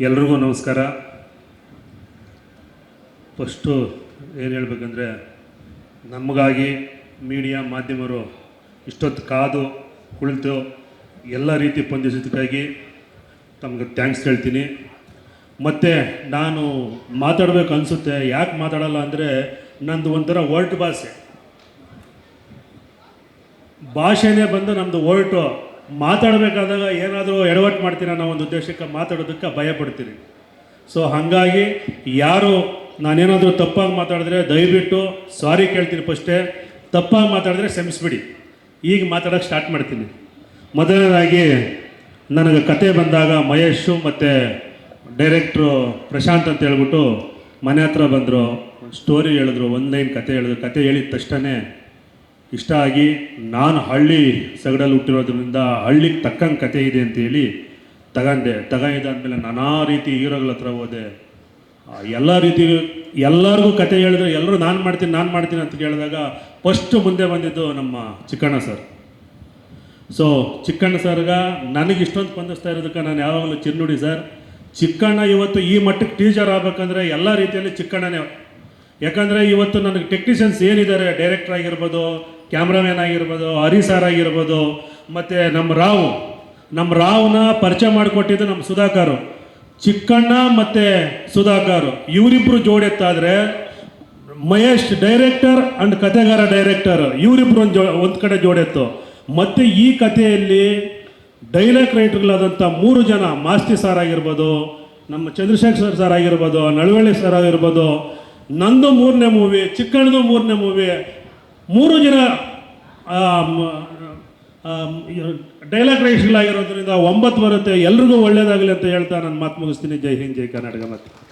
ಎಲ್ರಿಗೂ ನಮಸ್ಕಾರ. ಫಸ್ಟು ಏನು ಹೇಳ್ಬೇಕಂದ್ರೆ, ನಮಗಾಗಿ ಮೀಡಿಯಾ ಮಾಧ್ಯಮರು ಇಷ್ಟೊತ್ತು ಕಾದು ಕುಳಿತು ಎಲ್ಲ ರೀತಿ ಸ್ಪಂದಿಸಿದ್ದಕ್ಕಾಗಿ ತಮಗೆ ಥ್ಯಾಂಕ್ಸ್ ಹೇಳ್ತೀನಿ. ಮತ್ತು ನಾನು ಮಾತಾಡಬೇಕು ಅನಿಸುತ್ತೆ, ಯಾಕೆ ಮಾತಾಡಲ್ಲ ಅಂದರೆ ನಂದು ಒಂಥರ ವರ್ಲ್ಡ್ ಭಾಷೆ. ಭಾಷೆನೇ ಬಂದು ನಮ್ಮದು ಹೊರಟು ಮಾತಾಡಬೇಕಾದಾಗ ಏನಾದರೂ ಎಡವಟ್ಟು ಮಾಡ್ತೀರ ಅನ್ನೋ ಒಂದು ಉದ್ದೇಶಕ್ಕೆ ಮಾತಾಡೋದಕ್ಕೆ ಭಯ ಪಡ್ತೀನಿ ಸೊ ಹಾಗಾಗಿ ಯಾರು ನಾನೇನಾದರೂ ತಪ್ಪಾಗಿ ಮಾತಾಡಿದ್ರೆ ದಯವಿಟ್ಟು ಸಾರಿ ಕೇಳ್ತೀನಿ ಫಸ್ಟೇ ತಪ್ಪಾಗಿ ಮಾತಾಡಿದ್ರೆ ಕ್ಷಮಿಸ್ಬಿಡಿ. ಈಗ ಮಾತಾಡೋಕೆ ಸ್ಟಾರ್ಟ್ ಮಾಡ್ತೀನಿ. ಮೊದಲನೇದಾಗಿ ನನಗೆ ಕತೆ ಬಂದಾಗ ಮಹೇಶು ಮತ್ತು ಡೈರೆಕ್ಟ್ರು ಪ್ರಶಾಂತ್ ಅಂತ ಹೇಳ್ಬಿಟ್ಟು ಮನೆ ಹತ್ರ ಬಂದರು. ಸ್ಟೋರಿ ಹೇಳಿದ್ರು, ಒಂದು ಲೈನ್ ಕತೆ ಹೇಳಿದ್ರು. ಕತೆ ಹೇಳಿದ ತಕ್ಷಣ ಇಷ್ಟ ಆಗಿ ನಾನು ಹಳ್ಳಿ ಸಗಡಲ್ಲಿ ಹುಟ್ಟಿರೋದ್ರಿಂದ ಹಳ್ಳಿಗೆ ತಕ್ಕಂಗೆ ಕತೆ ಇದೆ ಅಂತ ಹೇಳಿ ತಗೊಂಡೆ ತಗೊಂಡಿದ್ದಾದ್ಮೇಲೆ ನಾನಾ ರೀತಿ ಹೀರೋಗಳ ಹತ್ರ ಹೋದೆ. ಎಲ್ಲ ರೀತಿ ಎಲ್ಲರಿಗೂ ಕತೆ ಹೇಳಿದ್ರೆ ಎಲ್ಲರೂ ನಾನು ಮಾಡ್ತೀನಿ ನಾನು ಮಾಡ್ತೀನಿ ಅಂತ ಕೇಳಿದಾಗ ಫಸ್ಟ್ ಮುಂದೆ ಬಂದಿದ್ದು ನಮ್ಮ ಚಿಕ್ಕಣ್ಣ ಸರ್. ಸೊ ಚಿಕ್ಕಣ್ಣ ಸರ್ಗ ನನಗೆ ಇಷ್ಟೊಂದು ಸ್ಪಂದಿಸ್ತಾ ಇರೋದಕ್ಕೆ ನಾನು ಯಾವಾಗಲೂ ಚಿನ್ನುಡಿ ಸರ್. ಚಿಕ್ಕಣ್ಣ ಇವತ್ತು ಈ ಮಟ್ಟಕ್ಕೆ ಟೀಚರ್ ಆಗ್ಬೇಕಂದ್ರೆ ಎಲ್ಲ ರೀತಿಯಲ್ಲಿ ಚಿಕ್ಕಣ್ಣನೇ. ಯಾಕಂದರೆ ಇವತ್ತು ನನಗೆ ಟೆಕ್ನಿಷಿಯನ್ಸ್ ಏನಿದ್ದಾರೆ, ಡೈರೆಕ್ಟರ್ ಆಗಿರ್ಬೋದು ಕ್ಯಾಮ್ರಾಮ್ಯಾನ್ ಆಗಿರ್ಬೋದು, ಹರಿ ಸಾರ್ ಆಗಿರ್ಬೋದು, ಮತ್ತು ನಮ್ಮ ರಾವ್. ನಮ್ಮ ರಾವ್ನ ಪರಿಚಯ ಮಾಡಿಕೊಟ್ಟಿದ್ದು ನಮ್ಮ ಸುಧಾಕರ್. ಚಿಕ್ಕಣ್ಣ ಮತ್ತು ಸುಧಾಕರ್. ಇವರಿಬ್ಬರು ಜೋಡೆತ್ತಾದರೆ ಮಹೇಶ್ ಡೈರೆಕ್ಟರ್ ಆ್ಯಂಡ್ ಕತೆಗಾರ ಡೈರೆಕ್ಟರ್ ಇವರಿಬ್ಬರು ಒಂದು ಜೋ, ಒಂದು ಕಡೆ ಜೋಡೆತ್ತು. ಮತ್ತು ಈ ಕಥೆಯಲ್ಲಿ ಡೈಲಾಗ್ ರೈಟರ್ಗಳಾದಂಥ ಮೂರು ಜನ, ಮಾಸ್ತಿ ಸರ್ ಆಗಿರ್ಬೋದು, ನಮ್ಮ ಚಂದ್ರಶೇಖರ್ ಸರ್ ಆಗಿರ್ಬೋದು, ನಳವಳ್ಳಿ ಸರ್ ಆಗಿರ್ಬೋದು, ನಂದು ಮೂರನೇ ಮೂವಿ ಚಿಕ್ಕಣ್ಣದು ಮೂರನೇ ಮೂವಿ ಮೂರು ಜನ ಡೈಲಾಗ್ ರೈಟರ್ಗಳಾಗಿರೋದ್ರಿಂದ ಒಂಬತ್ತು ಬರುತ್ತೆ, ಎಲ್ರಿಗೂ ಒಳ್ಳೇದಾಗಲಿ ಅಂತ ಹೇಳ್ತಾ ನಾನು ಮಾತು ಮುಗಿಸ್ತೀನಿ. ಜೈ ಹಿಂದ್, ಜೈ ಕರ್ನಾಟಕ ಮತ್ತೆ.